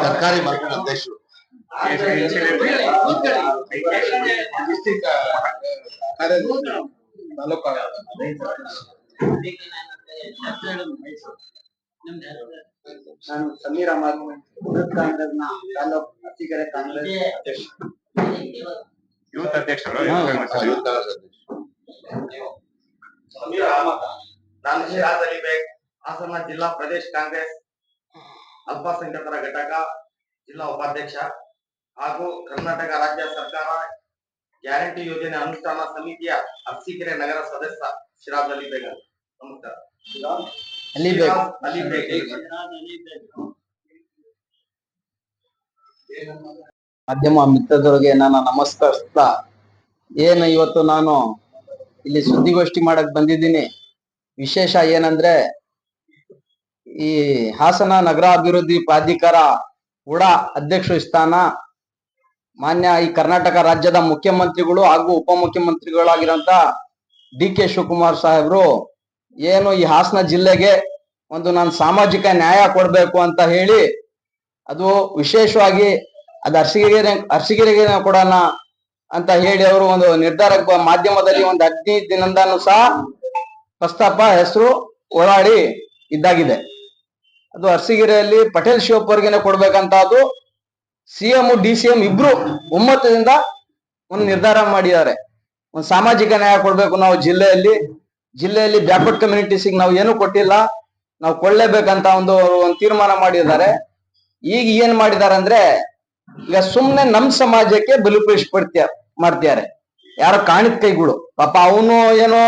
ಸರ್ಕಾರಿ ಮಾರ್ಕೆಟ್ ಅಧ್ಯಕ್ಷರು ತಾಲೂಕಾ ನಾನು ಸಮೀರ್ ಅಹಮದ್ ಯೂತ್ ಕಾಂಗ್ರೆಸ್ನ ತಾಲೂಕ್ ಅತ್ತಿಗೆರೆ ಕಾಂಗ್ರೆಸ್ ಅಧ್ಯಕ್ಷ ಯೂತ್ ಅಧ್ಯಕ್ಷರು ಯೂತ್ ಕಾಂಗ್ರೆಸ್ ಅಧ್ಯಕ್ಷರು ಸಮೀರ್ ಅಹಮದ್ ನಾನು ಶಿರಾಜ್ ಅಲಿ ಬೇಗ್ ಹಾಸನ ಜಿಲ್ಲಾ ಪ್ರದೇಶ ಕಾಂಗ್ರೆಸ್ ಅಲ್ಪಸಂಖ್ಯಾತರ ಘಟಕ ಜಿಲ್ಲಾ ಉಪಾಧ್ಯಕ್ಷ ಹಾಗೂ ಕರ್ನಾಟಕ ರಾಜ್ಯ ಸರ್ಕಾರ ಗ್ಯಾರಂಟಿ ಯೋಜನೆ ಅನುಷ್ಠಾನ ಸಮಿತಿಯ ಅರಸೀಕೆರೆ ನಗರ ಸದಸ್ಯ ಶಿರಾಜ್? ಅಲಿ ಬೇಗ್. ನಮಸ್ಕಾರ ಅಲಿ ಬೇಗ್. ಅಲಿ ಬೇಗ್ ಮಾಧ್ಯಮ ಮಿತ್ರದೊಳಗೆ ನಾನು ನಮಸ್ಕರಿಸ್ತಾ ಏನು ಇವತ್ತು ನಾನು ಇಲ್ಲಿ ಸುದ್ದಿಗೋಷ್ಠಿ ಮಾಡಕ್ ಬಂದಿದ್ದೀನಿ. ವಿಶೇಷ ಏನಂದ್ರೆ ಈ ಹಾಸನ ನಗರಾಭಿವೃದ್ಧಿ ಪ್ರಾಧಿಕಾರ ಉಡಾ ಅಧ್ಯಕ್ಷ ಸ್ಥಾನ, ಮಾನ್ಯ ಈ ಕರ್ನಾಟಕ ರಾಜ್ಯದ ಮುಖ್ಯಮಂತ್ರಿಗಳು ಹಾಗೂ ಉಪಮುಖ್ಯಮಂತ್ರಿಗಳಾಗಿರಂತ ಡಿ ಕೆ ಶಿವಕುಮಾರ್ ಸಾಹೇಬ್ರು, ಏನು ಈ ಹಾಸನ ಜಿಲ್ಲೆಗೆ ಒಂದು ನಾನು ಸಾಮಾಜಿಕ ನ್ಯಾಯ ಕೊಡಬೇಕು ಅಂತ ಹೇಳಿ ಅದು ವಿಶೇಷವಾಗಿ ಅದು ಅರಸಿಗೆರೆ ಅರಸಿಗೆರೆಗೆ ಕೊಡೋಣ ಅಂತ ಹೇಳಿ ಅವರು ಒಂದು ನಿರ್ಧಾರಕ್ಕೆ ಮಾಧ್ಯಮದಲ್ಲಿ ಒಂದು ಹದಿನೈದು ದಿನದಿಂದನೂ ಸಹ ಪ್ರಸ್ತಾಪ ಹೆಸರು ಓಡಾಡಿ ಇದ್ದಾಗಿದೆ. ಅದು ಅರಸಿಗೆರೆಯಲ್ಲಿ ಪಟೇಲ್ ಶಿವಪ್ಪರ್ಗೆನೆ ಕೊಡ್ಬೇಕಂತ ಅದು ಸಿಎಂ ಡಿ ಸಿ ಎಂ ಇಬ್ರು ಒಮ್ಮತದಿಂದ ಒಂದು ನಿರ್ಧಾರ ಮಾಡಿದ್ದಾರೆ. ಒಂದು ಸಾಮಾಜಿಕ ನ್ಯಾಯ ಕೊಡ್ಬೇಕು ನಾವು ಜಿಲ್ಲೆಯಲ್ಲಿ. ಜಿಲ್ಲೆಯಲ್ಲಿ ಬ್ಯಾಕ್ವರ್ಡ್ ಕಮ್ಯುನಿಟೀಸಿಗೆ ನಾವು ಏನು ಕೊಟ್ಟಿಲ್ಲ. ನಾವು ಕೊಡ್ಲೇಬೇಕಂತ ಒಂದು ಒಂದು ತೀರ್ಮಾನ ಮಾಡಿದ್ದಾರೆ. ಈಗ ಏನ್ ಮಾಡಿದ್ದಾರೆ ಅಂದ್ರೆ ಈಗ ಸುಮ್ನೆ ನಮ್ ಸಮಾಜಕ್ಕೆ ಬಲಿಪೇಶ್ ಪಡ್ತೀಯ ಮಾಡ್ತಿದ್ದಾರೆ. ಯಾರೋ ಕಾಣಿದ ಕೈಗಳು ಪಾಪ ಅವನು ಏನೋ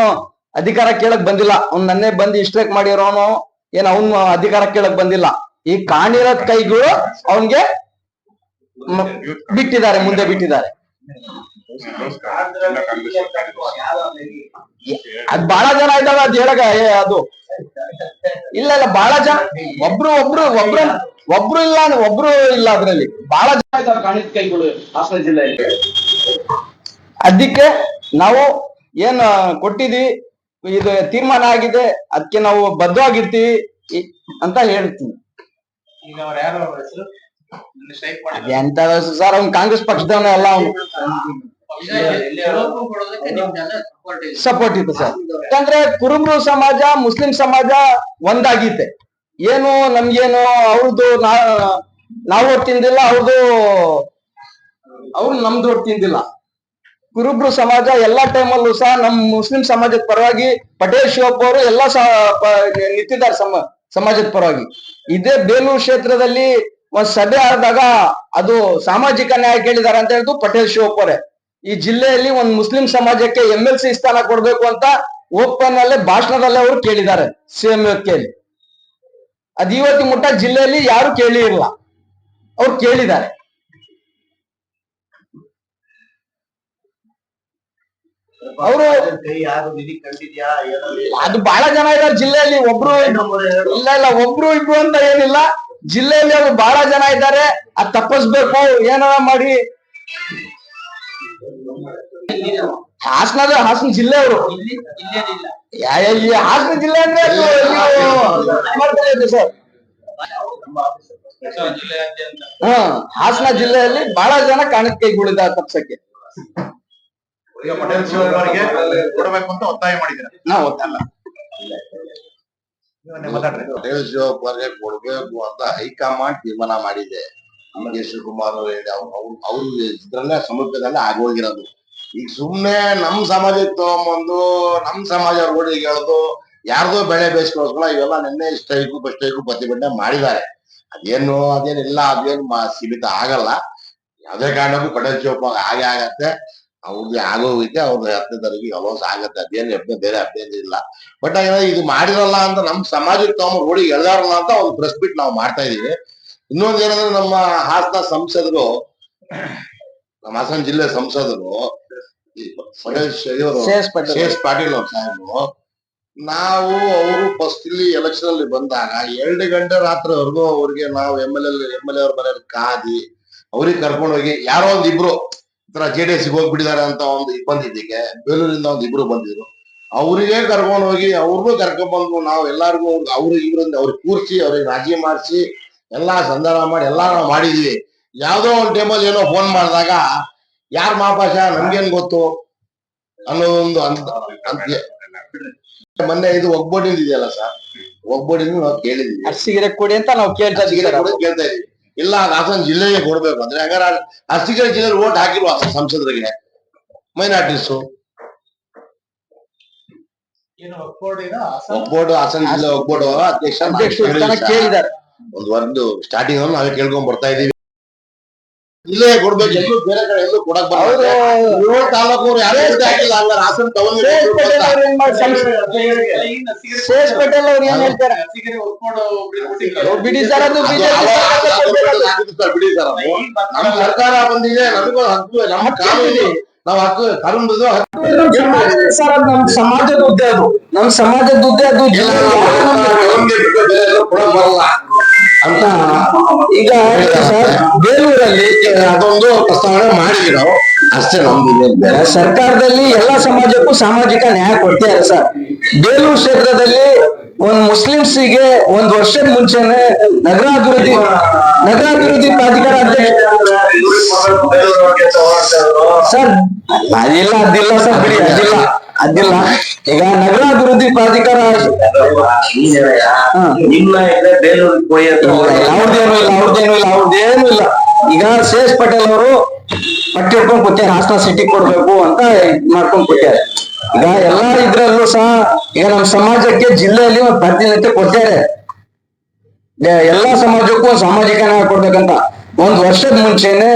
ಅಧಿಕಾರ ಕೇಳಕ್ ಬಂದಿಲ್ಲ. ಅವ್ನ್ ನನ್ನೇ ಬಂದು ಇಷ್ಟ್ರೇಕ್ ಮಾಡಿರೋನು ಏನ್ ಅವನು ಅಧಿಕಾರ ಕೇಳಕ್ ಬಂದಿಲ್ಲ. ಈ ಕಾಣಿರೋ ಕೈಗಳು ಅವನ್ಗೆ ಬಿಟ್ಟಿದ್ದಾರೆ, ಮುಂದೆ ಬಿಟ್ಟಿದ್ದಾರೆ. ಅದ್ ಬಹಳ ಜನ ಇದಾವ, ಅದ್ ಹೇಳಗ ಅದು. ಇಲ್ಲ ಇಲ್ಲ ಬಹಳ ಜನ, ಒಬ್ರು ಒಬ್ರು ಒಬ್ರು ಒಬ್ರು ಇಲ್ಲ ಒಬ್ರು ಇಲ್ಲ ಅದ್ರಲ್ಲಿ. ಬಹಳ ಜನ ಇದಾವೆ ಕಾಣಿದ ಕೈಗಳು ಹಾಸನ ಜಿಲ್ಲೆಯಲ್ಲಿ. ಅದಕ್ಕೆ ನಾವು ಏನ್ ಕೊಟ್ಟಿದೀವಿ ಇದು ತೀರ್ಮಾನ ಆಗಿದೆ ಅದಕ್ಕೆ ನಾವು ಬದ್ಧವಾಗಿರ್ತೀವಿ ಅಂತ ಹೇಳ್ತೀನಿ. ಎಂತ ಸರ್ ಅವ್ನು ಕಾಂಗ್ರೆಸ್ ಪಕ್ಷದವನೇ ಅಲ್ಲ ಅವನು. ಸಪೋರ್ಟ್ ಇತ್ತು ಸರ್. ಯಾಕಂದ್ರೆ ಕುರುಬ್ರು ಸಮಾಜ ಮುಸ್ಲಿಂ ಸಮಾಜ ಒಂದಾಗಿತ್ತೆ ಏನು ನಮ್ಗೇನು ಅವ್ರದ್ದು ನಾ ನಾವು ತಿಂದಿಲ್ಲ ಅವ್ರದ್ದು ಅವ್ರು ನಮ್ದು ಹೊರ್ತಿಂದಿಲ್ಲ ತಿಂದಿಲ್ಲ. ಕುರುಬ್ರು ಸಮಾಜ ಎಲ್ಲಾ ಟೈಮಲ್ಲೂ ಸಹ ನಮ್ ಮುಸ್ಲಿಂ ಸಮಾಜದ ಪರವಾಗಿ, ಪಟೇಲ್, ಶಿವಪ್ಪ ಅವರು ಎಲ್ಲಾ ನಿಂತಿದ್ದಾರೆ ಸಮ, ಸಮಾಜದ ಪರವಾಗಿ. ಇದೇ ಬೇಲೂರು ಕ್ಷೇತ್ರದಲ್ಲಿ ಒಂದ್ ಸಭೆ ಆದಾಗ ಅದು ಸಾಮಾಜಿಕ ನ್ಯಾಯ ಕೇಳಿದಾರೆ ಅಂತ ಹೇಳಿದ್ರು ಪಟೇಲ್, ಶಿವಪ್ಪ ಅವರೇ. ಈ ಜಿಲ್ಲೆಯಲ್ಲಿ ಒಂದ್ ಮುಸ್ಲಿಂ ಸಮಾಜಕ್ಕೆ ಎಂ ಎಲ್ ಸಿ ಸ್ಥಾನ ಕೊಡ್ಬೇಕು ಅಂತ ಓಪನ್ ಅಲ್ಲೇ, ಭಾಷಣದಲ್ಲೇ ಅವರು ಕೇಳಿದ್ದಾರೆ ಸಿಎಂ ಕೇಳಿ. ಅದ್ ಇವತ್ತು ಮುಟ್ಟ ಜಿಲ್ಲೆಯಲ್ಲಿ ಯಾರು ಕೇಳಿ ಇಲ್ಲ. ಅವ್ರು ಕೇಳಿದ್ದಾರೆ. ಅವರು ಅದು ಬಹಳ ಜನ ಇದಾರೆ ಜಿಲ್ಲೆಯಲ್ಲಿ ಒಬ್ರು ಇಲ್ಲ ಇಲ್ಲ ಒಬ್ರು ಇಬ್ರು ಅಂತ ಏನಿಲ್ಲ. ಜಿಲ್ಲೆಯಲ್ಲಿ ಅವ್ರು ಬಹಳ ಜನ ಇದ್ದಾರೆ. ಅದ್ ತಪ್ಪಿಸ್ಬೇಕು. ಏನಾರ ಮಾಡಿ. ಹಾಸನದ ಹಾಸನ ಜಿಲ್ಲೆ ಅವರು. ಹಾಸನ ಜಿಲ್ಲೆ ಅಂದ್ರೆ ಸರ್? ಹಾ ಹಾಸನ ಜಿಲ್ಲೆಯಲ್ಲಿ ಬಹಳ ಜನ ಕಾಣಕ್ಕೆ ಕೈಗಳಿದ್ದಾರೆ ತಪ್ಸಕ್ಕೆ. ಈಗ ಪಟೇಲ್ ಶಿವರಿಗೆ ಕೊಡಬೇಕು ಅಂತ ಒತ್ತಾಯ ಮಾಡಿದ್ದಾರೆ? ನಾವು ಒತ್ತಲ್ಲ ಪಟೇಲ್ ಕೊಡ್ಬೇಕು ಅಂತ ಹೈಕಮಾಂಡ್ ತೀರ್ಮಾನ ಮಾಡಿದೆ. ನಮಗೆ ಶಿವಕುಮಾರ್ ಅವರು ಹೇಳಿ ಅವ್ರು ಅವ್ರು ಅವ್ರು ಇದ್ರಲ್ಲೇ ಸಮೀಪದಲ್ಲೇ ಆಗೋಗಿರೋದು. ಈಗ ಸುಮ್ನೆ ನಮ್ ಸಮಾಜಕ್ಕೆ ತಗೊಂಬಂದು ನಮ್ ಸಮಾಜ ರೋಡಿಗೆ ಹೇಳೋದು ಯಾರ್ದೋ ಬೆಳೆ ಬೇಯಿಸ್ಕೋಸ್ಕರ ಇವೆಲ್ಲ ನಿನ್ನೆ ಸ್ಟ್ರೈಕು ಸ್ಟ್ರೈಕು ಪ್ರತಿಭಟನೆ ಮಾಡಿದ್ದಾರೆ. ಅದೇನು ಅದೇನಿಲ್ಲ ಅದೇನು ಸೀಮಿತ ಆಗಲ್ಲ. ಯಾವುದೇ ಕಾರಣಕ್ಕೂ ಪಟೇಲ್ ಶಿವಪ್ಪ ಹಾಗೆ ಆಗತ್ತೆ. ಅವ್ರಿಗೆ ಆಗೋಗೈತೆ ಅವ್ರ ಹತ್ತನೇ ತಾರೀಕಿಗೆ ಅಲೋಸ್ ಆಗತ್ತೆ. ಅದೇನು ಎಪ್ಪ ಬೇರೆ ಅಭ್ಯಂತರ ಇಲ್ಲ. ಬಟ್ ಇದು ಮಾಡಿರಲ್ಲ ಅಂತ ನಮ್ ಸಮಾಜಕ್ಕೆ ತಾವು ರೋಡಿಗೆ ಎಳ್ದಾರಲ್ಲ ಅಂತ ಒಂದು ಪ್ರೆಸ್ ಬಿಟ್ ನಾವು ಮಾಡ್ತಾ ಇದೀವಿ ಇನ್ನೊಂದ್ ಏನಂದ್ರೆ ನಮ್ಮ ಹಾಸನ ಸಂಸದರು ನಮ್ಮ ಹಾಸನ ಜಿಲ್ಲೆ ಸಂಸದರು ಶೇಷ್ ಪಾಟೀಲ್ ಅವ್ರ. ಸಾಹೇಬರು ನಾವು ಅವರು ಫಸ್ಟ್ ಇಲ್ಲಿ ಎಲೆಕ್ಷನ್ ಅಲ್ಲಿ ಬಂದಾಗ ಎರಡು ಗಂಟೆ ರಾತ್ರಿವರೆಗೂ ಅವ್ರಿಗೆ ನಾವು M L L M L A ಅವ್ರ ಮನೇಲಿ ಕಾದಿ ಅವ್ರಿಗೆ ಕರ್ಕೊಂಡು ಹೋಗಿ ಯಾರೋ ಒಂದಿಬ್ರು ತರ ಜೆ ಡಿ ಎಸ್ ಹೋಗ್ಬಿಟ್ಟಿದ್ದಾರೆ ಅಂತ ಒಂದು ಬಂದಿದ್ದಕ್ಕೆ ಬೇಲೂರಿಂದ ಒಂದು ಇಬ್ರು ಬಂದಿದ್ರು. ಅವರಿಗೆ ಕರ್ಕೊಂಡು ಹೋಗಿ ಅವ್ರನ್ನೂ ಕರ್ಕೊಂಡ್ ಬಂದು ನಾವು ಎಲ್ಲಾರ್ಗು ಅವ್ರು ಇವ್ರಿಂದ ಅವ್ರಿಗೆ ಕೂರ್ಸಿ ಅವ್ರಿಗೆ ರಾಜಿ ಮಾಡಿಸಿ ಎಲ್ಲಾ ಸಂಧಾನ ಮಾಡಿ ಎಲ್ಲಾ ನಾವು ಮಾಡಿದ್ವಿ. ಯಾವ್ದೋ ಒಂದ್ ಟೈಮಲ್ಲಿ ಏನೋ ಫೋನ್ ಮಾಡಿದಾಗ ಯಾರ್ ಮಹಾಪಾಶ ನಮ್ಗೇನ್ ಗೊತ್ತು? ಅನ್ನೋದೊಂದು ಅಂತ ಅಂತ- ಮೊನ್ನೆ ಇದು ಒಗ್ಬೋಡಿಂದ ಇದೆಯಲ್ಲ ಸರ್? ಒಗ್ಬೋಡಿಂದ ನಾವು ಕೇಳಿದ್ವಿ. ಅರ್ಸಿಗೆರೆ ಕೊಡಿ ಅಂತ ನಾವು ಕೇಳ್ತಾ ಕೇಳ್ತಾ ಇದೀವಿ ಇಲ್ಲ ಅದು ಹಾಸನ ಜಿಲ್ಲೆಗೆ ಕೊಡ್ಬೇಕು ಅಂದ್ರೆ ಹಂಗಾರ ಅರ್ಸಿಕೆರೆ ಜಿಲ್ಲೆ ಓಟ್ ಹಾಕಿಲ್ವಾ ಸಂಸದರಿಗೆ? ಮೈನಾರಿಟೀಸ್ ಒಗ್ಬೋರ್ಡ್ ಹಾಸನ? ಜಿಲ್ಲೆ ಒಗ್ಬೋರ್ಡ್ ಅಧ್ಯಕ್ಷ. ಕೇಳಿದ್ದಾರೆ. ಒಂದ್ ಒಂದು ಸ್ಟಾರ್ಟಿಂಗ್ ನಾವೇ ಕೇಳ್ಕೊಂಡ್ ಬರ್ತಾ ಇದೀವಿ ಇಲ್ಲೇ ಕೊಡ್ಬೇಕು ಎಲ್ಲೂ ಬೇರೆ ಕಡೆ ಎಲ್ಲೂ ಕೊಡಕ್ ಏಳು ತಾಲೂಕು ಯಾರು ಹಾಕಿಲ್ಲ ಅಲ್ಲ ಹಾಸನ ಬಿಡಿ ಸರ್. ನಮ್ ಸರ್ಕಾರ ಬಂದಿದೆ ನಮಗೂ ಹಕ್ಕು ನಮ್ಮ ಕಾನೂನು ನಾವು ಹಕ್ಕು ಕಾನೂನು ಸರ್ ಅದು ನಮ್ ಸಮಾಜದ ಹುದ್ದೆ ಅದು ನಮ್ ಸಮಾಜದ ಹುದ್ದೆ ಅದು ಕೊಡಕ್ ಬರಲ್ಲ ಅಂತ ಈಗ ಸರ್ ಬೇಲೂರಲ್ಲಿ ಅದೊಂದು ಪ್ರಸ್ತಾವನೆ ಮಾಡಿದ್ವಿ ನಾವು ಅಷ್ಟೇ ನಮ್ದು ಸರ್ಕಾರದಲ್ಲಿ ಎಲ್ಲಾ ಸಮಾಜಕ್ಕೂ ಸಾಮಾಜಿಕ ನ್ಯಾಯ ಕೊಡ್ತಾರೆ ಸರ್. ಬೇಲೂರು ಕ್ಷೇತ್ರದಲ್ಲಿ ಒಂದ್ ಮುಸ್ಲಿಮ್ಸಿಗೆ ಒಂದ್ ವರ್ಷದ ಮುಂಚೆನೆ ನಗರಾಭಿವೃದ್ಧಿ ನಗರಾಭಿವೃದ್ಧಿ ಪ್ರಾಧಿಕಾರ ಅಧ್ಯಕ್ಷ ಸರ್ ಅದಿಲ್ಲ ಅದಿಲ್ಲ ಸರ್ ಬಿಡಿ ಅದಿಲ್ಲ. ಅದಿಲ್ಲ. ಈಗ ನಗರ ಅಭಿವೃದ್ಧಿ ಪ್ರಾಧಿಕಾರ ಕೊಯ್ಯಕ್ಕೆ ಅವ್ರದ್ದೇನು ಇಲ್ಲ ಅವ್ರದ್ದೇನು ಇಲ್ಲ ಅವ್ರದ್ದೇನು ಇಲ್ಲ ಈಗ ಶೇಷ್ ಪಟೇಲ್ ಅವರು ಪಟ್ಟಿ ಹಿಡ್ಕೊಂಡ್ ಹಾಸನ ಸಿಟಿ ಕೊಡ್ಬೇಕು ಅಂತ ಇದ್ ಮಾಡ್ಕೊಂಡ್ ಕೊಟ್ಟಾರೆ ಈಗ ಎಲ್ಲಾ ಇದ್ರಲ್ಲೂ ಸಹ ಈಗ ನಮ್ಮ ಸಮಾಜಕ್ಕೆ ಜಿಲ್ಲೆಯಲ್ಲಿ ಒಂದು ಪ್ರಾತಿನಿಧ್ಯ ಕೊಡ್ತಾರೆ. ಎ- ಎಲ್ಲಾ ಸಮಾಜಕ್ಕೂ ಸಾಮಾಜಿಕ ನ್ಯಾಯ ಕೊಡ್ಬೇಕಂತ. ಒಂದ್ ವರ್ಷದ ಮುಂಚೆನೆ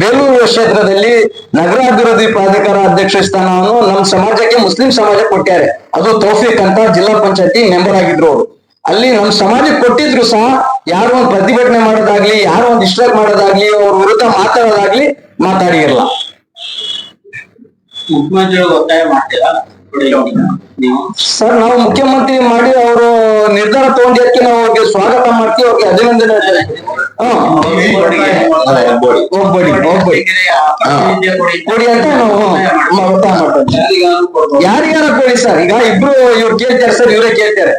ಬೇಲೂರು ಕ್ಷೇತ್ರದಲ್ಲಿ ನಗರಾಭಿವೃದ್ಧಿ ಪ್ರಾಧಿಕಾರ ಅಧ್ಯಕ್ಷ ಸ್ಥಾನವನ್ನು ನಮ್ಮ ಸಮಾಜಕ್ಕೆ ಮುಸ್ಲಿಂ ಸಮಾಜ ಕೊಟ್ಟಾರೆ ಅದು ತೌಫೀಕ್ ಅಂತ ಜಿಲ್ಲಾ ಪಂಚಾಯತಿ ಮೆಂಬರ್ ಆಗಿದ್ರು ಅವರು. ಅಲ್ಲಿ ನಮ್ಮ ಸಮಾಜಕ್ಕೆ ಕೊಟ್ಟಿದ್ರು ಸಹ ಯಾರು ಒಂದು ಪ್ರತಿಭಟನೆ ಮಾಡೋದಾಗ್ಲಿ, ಯಾರು ಒಂದು ಡಿಸ್ಟರ್ಬ್ ಮಾಡೋದಾಗ್ಲಿ, ಅವ್ರ ವಿರುದ್ಧ ಮಾತಾಡೋದಾಗ್ಲಿ ಮಾತಾಡಿರಲ್ಲ ಮುಖ್ಯಮಂತ್ರಿಗಳು ಒತ್ತಾಯ ಮಾಡ್ತೀರಾ? ಸರ್ ನಾವು ಮುಖ್ಯಮಂತ್ರಿ ಮಾಡಿ ಅವರು ನಿರ್ಧಾರ ತಗೊಂಡಿದ್ದಕ್ಕೆ ನಾವು ಅವ್ರಿಗೆ ಸ್ವಾಗತ ಮಾಡ್ತೀವಿ ಅವ್ರಿಗೆ ಅಭಿನಂದನೆ. ಕೊಡಿ ಅಂತ ನಾವು ಮ- ಒತ್ತಾಯ ಮಾಡ್ತೀವಿ. ಯಾರಿಗಾರ ಕೊಡಿ ಸರ್ ಈಗ ಇಬ್ರು ಇವ್ರು ಕೇಳ್ತಾರೆ ಸರ್ ಇವರೇ ಕೇಳ್ತಾರೆ.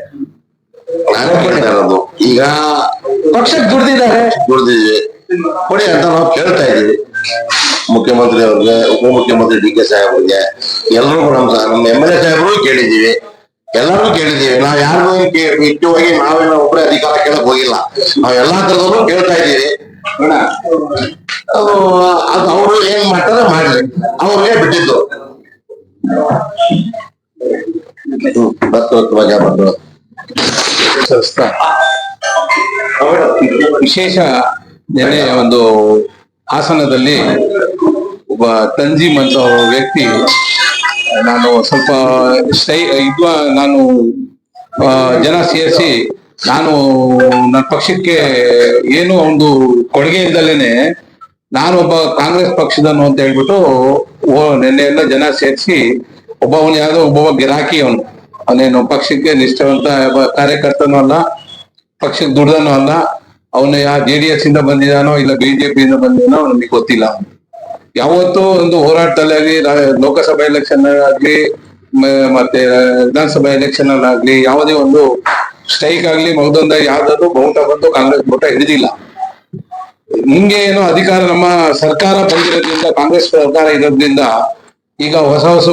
ಈಗ ಪಕ್ಷಕ್ಕೆ ದುಡ್ದಿದ್ದಾರೆ. ದುಡ್ದಿದ್ವಿ ಕೊಡಿ ಅಂತ ನಾವು ಕೇಳ್ತಾ ಇದ್ದೀವಿ. ಮುಖ್ಯಮಂತ್ರಿ ಅವ್ರಿಗೆ, ಉಪಮುಖ್ಯಮಂತ್ರಿ ಡಿ ಕೆ ಸಾಹೇಬ್ರಿಗೆ ಎಲ್ಲರೂ ನಮ್ಮ ನಮ್ಮ ಎಂ ಎಲ್ ಎ ಸಾಹೇಬ್ರು ಕೇಳಿದ್ದೀವಿ. ಎಲ್ಲರೂ ಕೇಳಿದ್ದೀವಿ. ನಾವು ಯಾರಿಗೂ ಮುಖ್ಯವಾಗಿ ನಾವೇನೋ ಒಬ್ಬರೇ ಅಧಿಕಾರ ಕೇಳಕ್ ಹೋಗಿಲ್ಲ. ನಾವು ಎಲ್ಲಾ ತರದಲ್ಲೂ ಕೇಳ್ತಾ ಇದೀವಿ ಅದು ಅವರು ಏನ್ ಮಾಡ್ತಾರೆ ಮಾಡ್ಲಿ ಅವ್ರಿಗೆ ಬಿಟ್ಟಿದ್ದು. ವಿಶೇಷ ನೆನೆ ಒಂದು ಹಾಸನದಲ್ಲಿ ಒಬ್ಬ ತಂಜೀಮ್ ಅಂತ ವ್ಯಕ್ತಿ, ನಾನು ಸ್ವಲ್ಪ ಸ್ಟೈ ಇದು ನಾನು ಜನ ಸೇರಿಸಿ ನಾನು ನನ್ನ ಪಕ್ಷಕ್ಕೆ ಏನು ಒಂದು ಕೊಡುಗೆ ಇಲ್ದಲೇನೆ ನಾನೊಬ್ಬ ಕಾಂಗ್ರೆಸ್ ಪಕ್ಷದನು ಅಂತ ಹೇಳ್ಬಿಟ್ಟು, ಓ ನೆನ್ನೆ ಎಲ್ಲ ಜನ ಸೇರಿಸಿ ಒಬ್ಬವನು ಯಾವ್ದೋ ಒಬ್ಬ ಗಿರಾಕಿ ಅವನು ಅವನೇನು ಪಕ್ಷಕ್ಕೆ ನಿಷ್ಠವಂತ ಕಾರ್ಯಕರ್ತನೂ ಅಲ್ಲ, ಪಕ್ಷಕ್ಕೆ ದುಡ್ದನೂ ಅಲ್ಲ ಅವನು ಯಾ ಜೆ ಡಿ ಎಸ್ ಇಂದ ಬಂದಿದಾನೋ ಇಲ್ಲ ಬಿಜೆಪಿ ಇಂದ ಬಂದಿದಾನೋ ನಮಗೆ ಗೊತ್ತಿಲ್ಲ. ಯಾವತ್ತೂ ಒಂದು ಹೋರಾಟದಲ್ಲಿ ಲೋಕಸಭಾ ಎಲೆಕ್ಷನ್ ಆಗ್ಲಿ ಮತ್ತೆ ವಿಧಾನಸಭಾ ಎಲೆಕ್ಷನ್ ಆಗ್ಲಿ ಯಾವುದೇ ಒಂದು ಸ್ಟ್ರೈಕ್ ಆಗ್ಲಿ ಮಗದೊಂದ ಯಾವ್ದಾದ್ರು ಬಹುತ ಬಂದು ಕಾಂಗ್ರೆಸ್ ಬಹುಟ ಹಿಡಿದಿಲ್ಲ. ನಿಮ್ಗೆ ಏನು ಅಧಿಕಾರ ನಮ್ಮ ಸರ್ಕಾರ ಬಂದಿರೋದ್ರಿಂದ, ಕಾಂಗ್ರೆಸ್ ಸರ್ಕಾರ ಇರೋದ್ರಿಂದ ಈಗ ಹೊಸ ಹೊಸ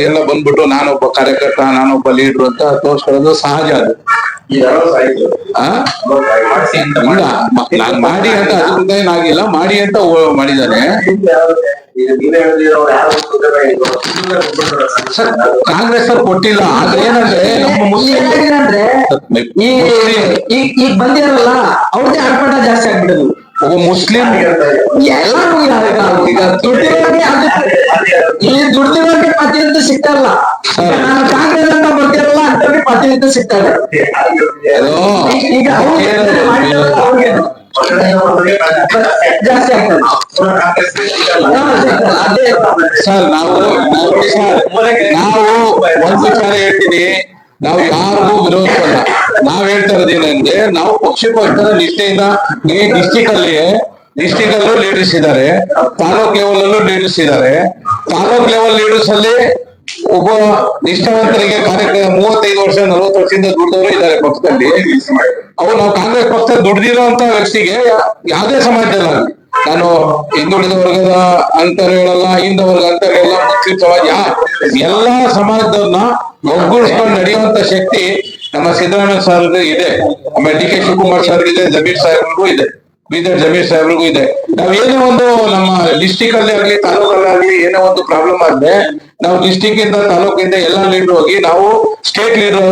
ಎಲ್ಲ ಬಂದ್ಬಿಟ್ಟು ನಾನೊಬ್ಬ ಕಾರ್ಯಕರ್ತ ನಾನೊಬ್ಬ ಲೀಡ್ರು ಅಂತ ತೋರ್ಸ್ಕೊಳ್ಳೋದು ಸಹಜ ಅದು. ನಾನ್ ಮಾಡಿ ಅಂತ ಅದರಿಂದ ಏನಾಗಿಲ್ಲ ಮಾಡಿ ಅಂತ ಮಾಡಿದಾನೆ. ಸರ್ ಕಾಂಗ್ರೆಸ್ ಅವ್ರು ಕೊಟ್ಟಿಲ್ಲ ಆದ್ರೆ ಏನಂದ್ರೆ ನಮ್ಮ ಇಲ್ಲಿ ಅಂದ್ರೆ ಈ ಈಗ ಈಗ ಬಂದಿರಲ್ಲ ಅವ್ರದೇ ಆರ್ಭಟ ಜಾಸ್ತಿ ಆಗ್ಬಿಡೋದು ಒಬ್ಬ ಮುಸ್ಲಿಂ ಎಲ್ಲರೂ ಈಗ ಪ್ರತಿನಿತ್ಯ ಸಿಗ್ತಾರಲ್ಲ ನಾನು ಕಾಂಗ್ರೆಸ್ ಅಂತ ಬರ್ತಿರಲ್ಲ ಅಂತವ್ರಿಗೆ ಪ್ರತಿನಿತ್ಯ ಸಿಗ್ತಾರೆ ಈಗ- ಜಾಸ್ತಿ ಆಗ್ತದೆ. ಸರ್ ನಾವು ನಾವು ಒಂದ್ ವಿಚಾರ ಹೇಳ್ತೀನಿ. ನಾವು ಯಾರಿಗೂ ವಿರೋಧಿಸಲ್ಲ ನಾವ್ ಹೇಳ್ತಾ ಇರೋದೇನಂದ್ರೆ ನಾವು ಪಕ್ಷಪಕ್ಷದ ನಿಷ್ಠೆಯಿಂದ ಈ ಡಿಸ್ಟಿಕ್ ಅಲ್ಲಿ ಡಿಸ್ಟಿಕ್ ಅಲ್ಲೂ ಲೀಡರ್ಸ್ ಇದ್ದಾರೆ. ತಾಲೂಕ್ ಲೆವೆಲ್ ಅಲ್ಲೂ ಲೀಡರ್ಸ್ ಇದ್ದಾರೆ. ತಾಲೂಕ್ ಲೆವೆಲ್ ಲೀಡರ್ಸ್ ಅಲ್ಲಿ ಒಬ್ಬ ನಿಷ್ಠಾವಂತರಿಗೆ ಕಾರ್ಯಕ್ರಮ ಮೂವತ್ತೈದು ವರ್ಷ, ನಲವತ್ತು ವರ್ಷದಿಂದ ದುಡ್ಡವರು ಇದ್ದಾರೆ ಪಕ್ಷದಲ್ಲಿ. ಅವ್ರು ನಾವು ಕಾಂಗ್ರೆಸ್ ಪಕ್ಷ ದುಡ್ದಿರೋ ಅಂತ ವ್ಯಕ್ತಿಗೆ ಯಾವುದೇ ಸಮಾಜದಲ್ಲಿ ನಾನು ಹಿಂದುಳಿದ ವರ್ಗದ ಅಂತ ಹೇಳಲ್ಲ ಹಿಂದ ವರ್ಗ ಅಂತ ಹೇಳಲ್ಲ ಮುಸ್ಲಿಂ ಸಮಾಜ ಎಲ್ಲಾ ಸಮಾಜದವ್ರನ್ನ ಒಗ್ಗೂಡಿಸ್ಕೊಂಡು ನಡೆಯುವಂತ ಶಕ್ತಿ ನಮ್ಮ ಸಿದ್ದರಾಮಯ್ಯ ಸರ್ ಇದೆ. ಆಮೇಲೆ ಡಿ ಕೆ ಶಿವಕುಮಾರ್ ಸರ್ ಇದೆ, ಜಮೀರ್ ಸಾಹೇಬ್ರಿಗೂ ಇದೆ. ಬೀದರ್ ಜಮೀರ್ ಸಾಹೇಬ್ರಿಗೂ ಇದೆ. ನಾವ್ ಏನೇ ಒಂದು ನಮ್ಮ ಡಿಸ್ಟಿಕ್ ಅಲ್ಲಿ ಆಗ್ಲಿ ತಾಲೂಕಲ್ಲಾಗ್ಲಿ ಏನೇ ಒಂದು ಪ್ರಾಬ್ಲಮ್ ಆದ್ರೆ ನಾವು ಡಿಸ್ಟಿಕ್ ಇಂದ ತಾಲೂಕಿಂದ ಎಲ್ಲಾ ಲೀಡರ್ ಹೋಗಿ ನಾವು ಸ್ಟೇಟ್ ಲೀಡರ್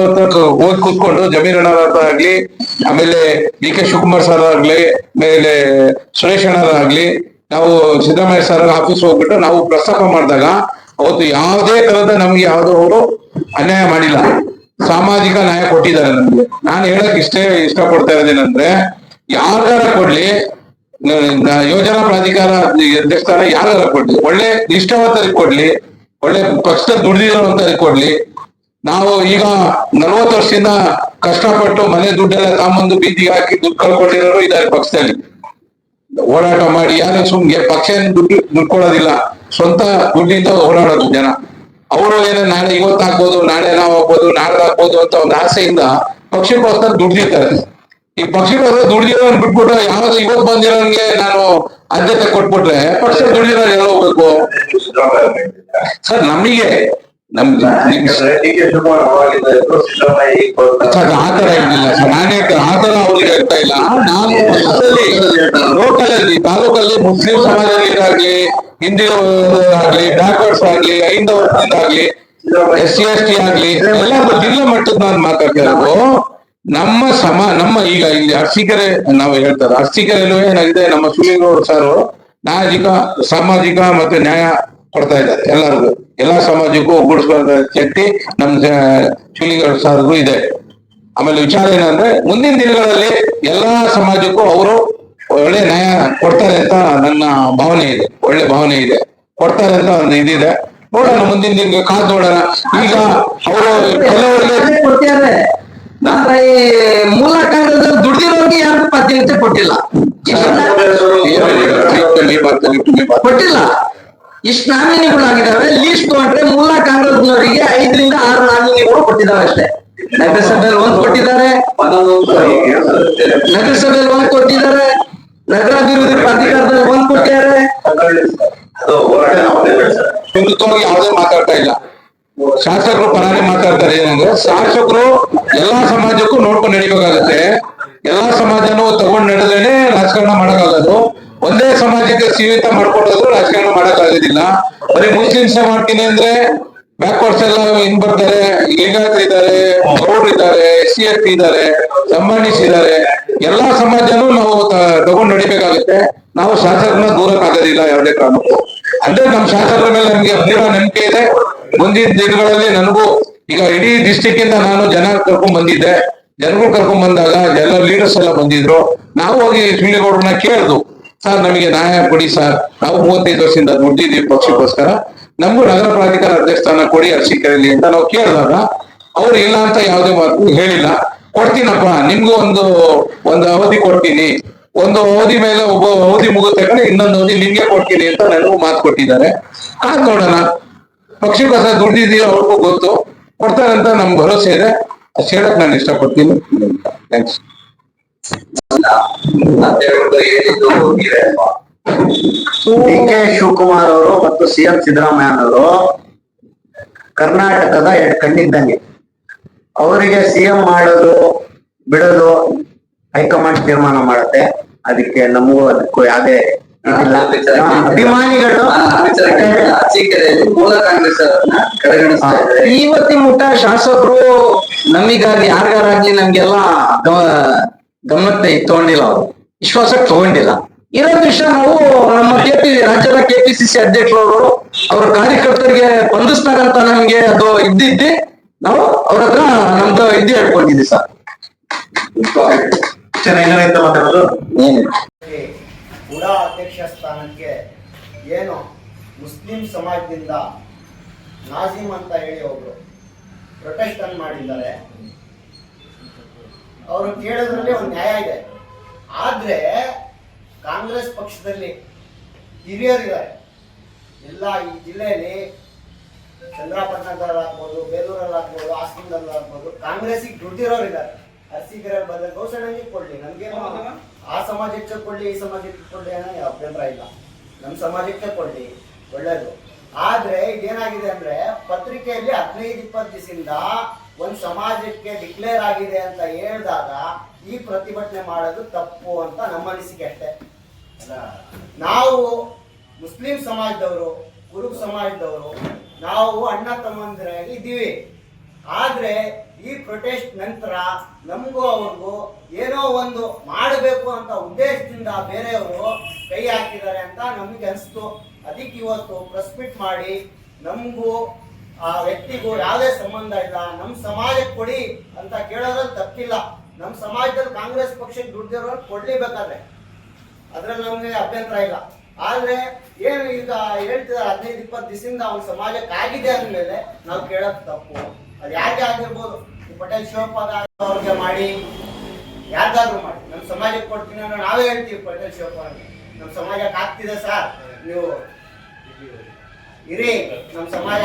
ಹೋಗಿ ಕೂತ್ಕೊಂಡು ಜಮೀರ್ ಅಣ್ಣ ಹತ್ರ ಆಗ್ಲಿ, ಆಮೇಲೆ ಡಿ ಕೆ ಶಿವಕುಮಾರ್ ಸರ್ ಆಗ್ಲಿ, ಆಮೇಲೆ ಸುರೇಶ್ ಅಣ್ಣರಾಗ್ಲಿ ನಾವು ಸಿದ್ದರಾಮಯ್ಯ ಸರ್ ಆಫೀಸ್ ಹೋಗ್ಬಿಟ್ಟು ನಾವು ಪ್ರಸ್ತಾಪ ಮಾಡಿದಾಗ ಅವತ್ತು ಯಾವುದೇ ತರದ ನಮ್ಗೆ ಯಾವ್ದು ಅವರು ಅನ್ಯಾಯ ಮಾಡಿಲ್ಲ. ಸಾಮಾಜಿಕ ನ್ಯಾಯ ಕೊಟ್ಟಿದ್ದಾರೆ ನಮ್ಗೆ. ನಾನು ಹೇಳಕ್ ಇಷ್ಟೇ ಇಷ್ಟಪಡ್ತಾ ಇರೋದೇನಂದ್ರೆ ಯಾರ್ಗಾರ ಕೊಡ್ಲಿ? ಯೋಜನಾ ಪ್ರಾಧಿಕಾರ ಅಧ್ಯಕ್ಷರ ಯಾರ್ಗಾರ ಕೊಡ್ಲಿ? ಒಳ್ಳೆ ನಿಷ್ಠಾವಂತರಿಗೆ ಕೊಡ್ಲಿ? ಒಳ್ಳೆ ಪಕ್ಷದ ದುಡಿದಿರೋಂತರಿಗೆ ಕೊಡ್ಲಿ? ನಾವು ಈಗ ನಲ್ವತ್ತು ವರ್ಷದಿಂದ ಕಷ್ಟಪಟ್ಟು ಮನೆ ದುಡ್ಡೆಲ್ಲ ತಾಮಂದು ಬೀದಿಗೆ ಹಾಕಿ ದುಡ್ಡು ಕಳ್ಕೊಂಡಿರೋರು ಇದ್ದಾರೆ ಪಕ್ಷದಲ್ಲಿ. ಹೋರಾಟ ಮಾಡಿ, ಯಾರು ಸುಮ್ಗೆ ಪಕ್ಷ ದುಡ್ಡು ದುಡ್ಡು ಕೊಡೋದಿಲ್ಲ ಸ್ವಂತ ದುಡ್ಡಿಂದ ಹೋರಾಡೋದು ಜನ. ಅವರು ಏನ ನಾಳೆ ಇವತ್ತು ಹಾಕ್ಬೋದು, ನಾಳೆ ನಾವು ಹಾಕ್ಬೋದು ನಾಳೆ ಹಾಕ್ಬೋದು ಅಂತ ಒಂದು ಆಸೆಯಿಂದ ಪಕ್ಷಕ್ಕೋಸ್ಕರ ದುಡ್ದಿರ್ತಾರೆ. ಈ ಪಕ್ಷಕ್ಕೋಸ್ಕರ ದುಡಿದಿರೋ ಬಿಟ್ಬಿಟ್ಟು ಯಾವ್ದು ಇವತ್ತು ಬಂದಿರೋನ್ಗೆ ನಾನು ಆದ್ಯತೆ ಕೊಟ್ಬಿಟ್ರೆ ಪಕ್ಷ ದುಡ್ದಿರೋ ಎಲ್ಲ ಹೋಗ್ಬೇಕು ಸರ್, ನಮಗೆ ನಮ್ಗೆ ಸರ್ ಆತರ ಏನಿಲ್ಲ ಸರ್. ನಾನೇ ಆತರ ಅವ್ರಿಗೆ ಹೇಳ್ತಾ ಇಲ್ಲ. ನಾನು ಲೋಕಲ್ ಅಲ್ಲಿ ತಾಲೂಕಲ್ಲಿ ಮುಸ್ಲಿಂ ಸಮಾಜದಲ್ಲಿದ್ದಾಗ್ಲಿ ಹಿಂದಿ ಆಗ್ಲಿ ಬ್ಯಾಕ್ವರ್ಡ್ಸ್ ಆಗ್ಲಿ ಐಂದವರ್ಗದಿಂದ ಎಸ್ ಸಿ, ಎಸ್ ಟಿ ಆಗ್ಲಿ ಎಲ್ಲ ಜಿಲ್ಲಾ ಮಟ್ಟದ ನಾನು ಮಾತಾಡ್ತಾ ಇರೋದು. ನಮ್ಮ ಸಮ, ನಮ್ಮ ಈಗ ಇಲ್ಲಿ ಅರ್ಸಿಕೆರೆ ನಾವು ಹೇಳ್ತಾರೆ. ಅರ್ಸಿಕೆರೆಲ್ಲೂ ಏನಾಗಿದೆ, ನಮ್ಮ ಸುಲಿಗೌಡ ಸರ್ ನಾಜಿಕ, ಸಾಮಾಜಿಕ ಮತ್ತೆ ನ್ಯಾಯ ಕೊಡ್ತಾ ಇದ್ದಾರೆ ಎಲ್ಲರಿಗೂ. ಎಲ್ಲಾ ಸಮಾಜಕ್ಕೂ ಒಗ್ಗೂಡಿಸುವಂತ ಶಕ್ತಿ ನಮ್ಮ ಸುಲಿಗೌಡ ಸರ್ಗೂ ಇದೆ. ಆಮೇಲೆ ವಿಚಾರ ಏನಂದ್ರೆ, ಮುಂದಿನ ದಿನಗಳಲ್ಲಿ ಎಲ್ಲಾ ಸಮಾಜಕ್ಕೂ ಅವರು ಒಳ್ಳೆ ನ್ಯಾಯ ಕೊಡ್ತಾರೆ ಅಂತ ನನ್ನ ಭಾವನೆ ಇದೆ. ಒಳ್ಳೆ ಭಾವನೆ ಇದೆ. ಕೊಡ್ತಾರೆ ಅಂತ ಒಂದು ಇದಿದೆ. ನೋಡೋಣ ಮುಂದಿನ ದಿನ ಕಾದ್ ನೋಡೋಣ. ಈಗ ಅವರು ಕೆಲವರಿಗೆ ಮಾತ್ರ ಈ ಮೂಲ ಕಾಂಗ್ರೆಸ್ ದುಡ್ದಿರೋರ್ಗೆ ಯಾರಿಗೂ ಪ್ರಾತಿನಿಧ್ಯ ಕೊಟ್ಟಿಲ್ಲ. ಕೊಟ್ಟಿಲ್ಲ. ಇಷ್ಟು ನಾಮಿನಿಗಳಾಗಿದ್ದಾವೆ. ಲೀಸ್ಟ್ ತಗೊಂಡ್ರೆ ಮೂಲ ಕಾಂಗ್ರೆಸ್ನವರಿಗೆ ಐದರಿಂದ ಆರು ನಾಮಿನಿಗಳು ಕೊಟ್ಟಿದ್ದಾವೆ ಅಷ್ಟೇ. ನಗರಸಭೆಯಲ್ಲಿ ಒಂದ್ ಕೊಟ್ಟಿದ್ದಾರೆ. ನಗರಸಭೆಯಲ್ಲಿ ಒಂದ್ ಕೊಟ್ಟಿದ್ದಾರೆ. ನಗರಾಭಿವೃದ್ಧಿ ಪ್ರಾಧಿಕಾರದಲ್ಲಿ ಒಂದ್ ಕೊಟ್ಟಿದ್ದಾರೆ. ಯಾವುದೇ ಮಾತಾಡ್ತಾ ಇಲ್ಲ. ಶಾಸಕರು ಪರಾನೇ ಮಾತಾಡ್ತಾರೆ ಏನಂದ್ರೆ, ಶಾಸಕರು ಎಲ್ಲಾ ಸಮಾಜಕ್ಕೂ ನೋಡ್ಕೊಂಡು ನಡಿಬೇಕಾಗತ್ತೆ. ಎಲ್ಲಾ ಸಮಾಜನೂ ತಗೊಂಡ್ ನಡೆದೇನೆ ರಾಜಕಾರಣ ಮಾಡಕ್ಕಾಗೋದು. ಒಂದೇ ಸಮಾಜಕ್ಕೆ ಸೀಮಿತ ಮಾಡ್ಕೊಡೋದು ರಾಜಕಾರಣ ಮಾಡಕ್ಕಾಗೋದಿಲ್ಲ. ಬರೀ ಮುಸ್ಲಿಮ್ಸ್ ಮಾಡ್ತೀನಿ ಅಂದ್ರೆ ಬ್ಯಾಕ್ವರ್ಡ್ಸ್ ಎಲ್ಲ ಹಿಂಗ್ ಬರ್ತಾರೆ. ಲಿಂಗಾಯತ್ ಇದ್ದಾರೆ, ಗೌಡ್ರು ಇದ್ದಾರೆ, ಎಸ್ ಸಿ ಎಫ್ ಇದ್ದಾರೆ, ಸಂಬಂಧಿಸ್ ಇದ್ದಾರೆ. ಎಲ್ಲಾ ಸಮಾಜನೂ ನಾವು ತಗೊಂಡ್ ನಡಿಬೇಕಾಗುತ್ತೆ. ನಾವು ಶಾಸಕರನ್ನ ದೂರಕ್ಕಾಗೋದಿಲ್ಲ ಯಾವುದೇ ಕಾರಣಕ್ಕೂ. ಅಂದ್ರೆ ನಮ್ ಶಾಸಕರ ಮೇಲೆ ನಮ್ಗೆ ಅಭಿಮಾನ ನಂಬಿಕೆ ಇದೆ. ಮುಂದಿನ ದಿನಗಳಲ್ಲಿ ನನಗೂ ಈಗ ಇಡೀ ಡಿಸ್ಟಿಕ್ ಇಂದ ನಾನು ಜನ ಕರ್ಕೊಂಡ್ ಬಂದಿದ್ದೆ. ಜನಗಳು ಕರ್ಕೊಂಡ್ ಬಂದಾಗ ಎಲ್ಲ ಲೀಡರ್ಸ್ ಎಲ್ಲ ಬಂದಿದ್ರು. ನಾವು ಹೋಗಿ ಸುಳ್ಳಿಗೌಡ್ರನ್ನ ಕೇಳ್ದು, ಸರ್, ನಮಗೆ ನ್ಯಾಯ ಕೊಡಿ ಸರ್. ನಾವು ಮೂವತ್ತೈದು ವರ್ಷದಿಂದ ದುಡ್ಡಿದ್ದೀವಿ ಪಕ್ಷಕ್ಕೋಸ್ಕರ. ನಮಗೂ ನಗರ ಪ್ರಾಧಿಕಾರ ಅಧ್ಯಕ್ಷ ಕೊಡಿ ಅರ್ಸಿಕೆರೆಯಲ್ಲಿ ಅಂತ ನಾವು ಕೇಳಿದಾಗ ಅವ್ರು ಇಲ್ಲ ಅಂತ ಯಾವುದೇ ಮಾತು ಹೇಳಿಲ್ಲ. ಕೊಡ್ತೀನಪ್ಪ, ನಿಮ್ಗೂ ಒಂದು ಒಂದು ಅವಧಿ ಕೊಡ್ತೀನಿ. ಒಂದು ಅವಧಿ ಮೇಲೆ ಒಬ್ಬ ಅವಧಿ ಮುಗಿದ ತಕ್ಷಣ ಇನ್ನೊಂದು ಅವಧಿ ನಿಮ್ಗೆ ಕೊಡ್ತೀನಿ ಅಂತ ನನಗೂ ಮಾತು ಕೊಟ್ಟಿದ್ದಾರೆ. ಕಾದ್ ನೋಡೋಣ. ಪಕ್ಷಕ್ಕೋಸ್ಕರ ದುಡ್ಡಿದೆಯೋ ಅವ್ರಿಗೂ ಗೊತ್ತು ಕೊಡ್ತಾರೆ ಅಂತ ನಮ್ ಭರವಸೆ ಇದೆ ಅಷ್ಟು ಹೇಳಕ್ ನಾನು ಇಷ್ಟಪಡ್ತೀನಿ ಥ್ಯಾಂಕ್ಸ್? ಡಿ ಕೆ ಶಿವಕುಮಾರ್ ಅವರು ಮತ್ತು ಸಿ ಎಂ ಸಿದ್ದರಾಮಯ್ಯ ಅವರು ಕರ್ನಾಟಕದ ಕಣ್ಣಿದ್ದಂಗೆ ಅವರಿಗೆ ಸಿಎಂ ಮಾಡೋದು, ಬಿಡೋದು ಹೈಕಮಾಂಡ್ ತೀರ್ಮಾನ ಮಾಡುತ್ತೆ ಅದಕ್ಕೆ ನಮಗೂ ಅದಕ್ಕೂ ಯಾವುದೇ. ಅಭಿಮಾನಿಗಳು. ಇವತ್ತಿ ಮೂಲ ಕಾಂಗ್ರೆಸ್ ಇವತ್ತಿನ ಮುಟ್ಟ ಶಾಸಕರು ನಮಿಗಾಗಿ ಯಾರಿಗಾರಾಗ್ಲಿ ನಮ್ಗೆಲ್ಲ ಗಮ- ಗಮನಕ್ಕೆ ತಗೊಂಡಿಲ್ಲ ಅವರು. ವಿಶ್ವಾಸಕ್ಕೆ ತಗೊಂಡಿಲ್ಲ. ಇರೋ ವಿಷಯ ನಾವು ನಮ್ಮ ಕೆಪಿ ರಾಜ್ಯದ ಕೆಪಿಸಿಸಿ ಅಧ್ಯಕ್ಷರವರು ಅವರ ಕಾರ್ಯಕರ್ತರಿಗೆ ಸ್ಪಂದಿಸ್ತಾರಂತ ನಮ್ಗೆ ಅದು ಇದ್ದಿದ್ದಿ. ನಾವು ಅವ್ರ ಹತ್ರ ನಮ್ದು ಇದ್ದು ಹೇಳ್ಕೊಂಡಿದ್ವಿ ಸರ್. ಚೆನ್ನಾಗಿ ಹುಡಾ ಅಧ್ಯಕ್ಷ ಸ್ಥಾನಕ್ಕೆ ಏನು ಮುಸ್ಲಿಂ ಸಮಾಜದಿಂದ ನಾಜಿಮ್ ಅಂತ ಹೇಳಿ ಒಬ್ರು ಪ್ರೊಟೆಸ್ಟ್ ಅನ್ನು ಮಾಡಿದ್ದಾರೆ. ಅವರು ಕೇಳೋದ್ರಲ್ಲಿ ಒಂದು ನ್ಯಾಯ ಇದೆ. ಆದ್ರೆ ಕಾಂಗ್ರೆಸ್ ಪಕ್ಷದಲ್ಲಿ ಹಿರಿಯರಿದ್ದಾರೆ. ಎಲ್ಲ ಈ ಜಿಲ್ಲೆಯಲ್ಲಿ ಚಂದ್ರಾಪಟ್ಟಣದಲ್ಲಿ ಆಗ್ಬೋದು ಬೇಲೂರಲ್ಲಿ ಆಗ್ಬೋದು ಹಾಸನದಲ್ಲಿ ಆಗ್ಬೋದು ಕಾಂಗ್ರೆಸ್ಸಿಗೆ ದುಡ್ಡಿರೋರು ಇದ್ದಾರೆ ಅರಸೀಕೆರೆ ಬದಲು ಕೊಡಲಿ ಆ ಸಮಾಜಕ್ಕೆ ಕೊಡ್ಲಿ, ಈ ಸಮಾಜಕ್ಕೆ ಕೊಡ್ಲಿ ಅನ್ನೋ ಅಭ್ಯಂತರ ಇಲ್ಲ. ನಮ್ಮ ಸಮಾಜಕ್ಕೆ ಕೊಡ್ಲಿ, ಒಳ್ಳೇದು. ಆದರೆ ಇದೇನಾಗಿದೆ ಅಂದ್ರೆ ಪತ್ರಿಕೆಯಲ್ಲಿ ಹದಿನೈದು, ಇಪ್ಪತ್ತು ದಿವಸದಿಂದ ಒಂದು ಸಮಾಜಕ್ಕೆ ಡಿಕ್ಲೇರ್ ಆಗಿದೆ ಅಂತ ಹೇಳಿದಾಗ ಈ ಪ್ರತಿಭಟನೆ ಮಾಡೋದು ತಪ್ಪು ಅಂತ ನಮ್ಮ ಅನಿಸಿಕೆ ಅಷ್ಟೇ. ನಾವು ಮುಸ್ಲಿಂ ಸಮಾಜದವರು, ಕುರುಬ ಸಮಾಜದವರು, ನಾವು ಅಣ್ಣ ತಮ್ಮಂದಿರಾಗಿ ಇದ್ದೀವಿ. ಆದ್ರೆ ಈ ಪ್ರೊಟೆಸ್ಟ್ ನಂತರ ನಮಗೂ ಅವ್ರಿಗೂ ಏನೋ ಒಂದು ಮಾಡಬೇಕು ಅಂತ ಉದ್ದೇಶದಿಂದ ಬೇರೆಯವರು ಕೈ ಹಾಕಿದ್ದಾರೆ ಅಂತ ನಮಗೆ ಅನಿಸ್ತು. ಅದಕ್ಕೆ ಇವತ್ತು ಪ್ರೆಸ್ ಮೀಟ್ ಮಾಡಿ ನಮಗೂ ಆ ವ್ಯಕ್ತಿಗೂ ಯಾವುದೇ ಸಂಬಂಧ ಇಲ್ಲ. ನಮ್ಮ ಸಮಾಜಕ್ಕೆ ಕೊಡಿ ಅಂತ ಕೇಳೋದ್ರಲ್ಲಿ ತಪ್ಪಿಲ್ಲ. ನಮ್ಮ ಸಮಾಜದಲ್ಲಿ ಕಾಂಗ್ರೆಸ್ ಪಕ್ಷಕ್ಕೆ ದುಡ್ಡಿರೋ ಕೊಡ್ಲೇಬೇಕಾದ್ರೆ. ಅದ್ರಲ್ಲಿ ನಮಗೆ ಅಭ್ಯಂತರ ಇಲ್ಲ. ಆದ್ರೆ ಏನು ಈಗ ಹೇಳ್ತಿದ್ದಾರೆ ಹದಿನೈದು, ಇಪ್ಪತ್ತು ದಿವಸದಿಂದ ಅವ್ನ ಸಮಾಜಕ್ಕೆ ಆಗಿದೆ ಅಂದ್ಮೇಲೆ ನಾವು ಕೇಳೋದು ತಪ್ಪು. ಅದು ಯಾಕೆ ಆಗಿರ್ಬೋದು? ಪಟೇಲ್ ಶಿವಪಾದ ಅವ್ರಿಗೆ ಮಾಡಿ, ಯಾರ್ದಾದ್ರೂ ಮಾಡಿ. ನಮ್ಮ ಸಮಾಜಕ್ಕೆ ಕೊಡ್ತೀನಿ ಅನ್ನೋ ನಾವೇ ಹೇಳ್ತೀವಿ ಪಟೇಲ್ ಶಿವಪಾದ ನಮ್ಮ ಸಮಾಜಕ್ಕೆ ಆಗ್ತಿದೆ ಸರ್. ನೀವು ಇರಿ, ನಮ್ಮ ಸಮಾಜ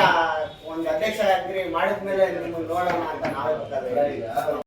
ಒಂದು ಆಗ್ರಿ ಮಾಡಿದ್ಮೇಲೆ ನಿಮ್ಗೆ ನೋಡೋಣ ಅಂತ ನಾವೇ ಗೊತ್ತಾಗ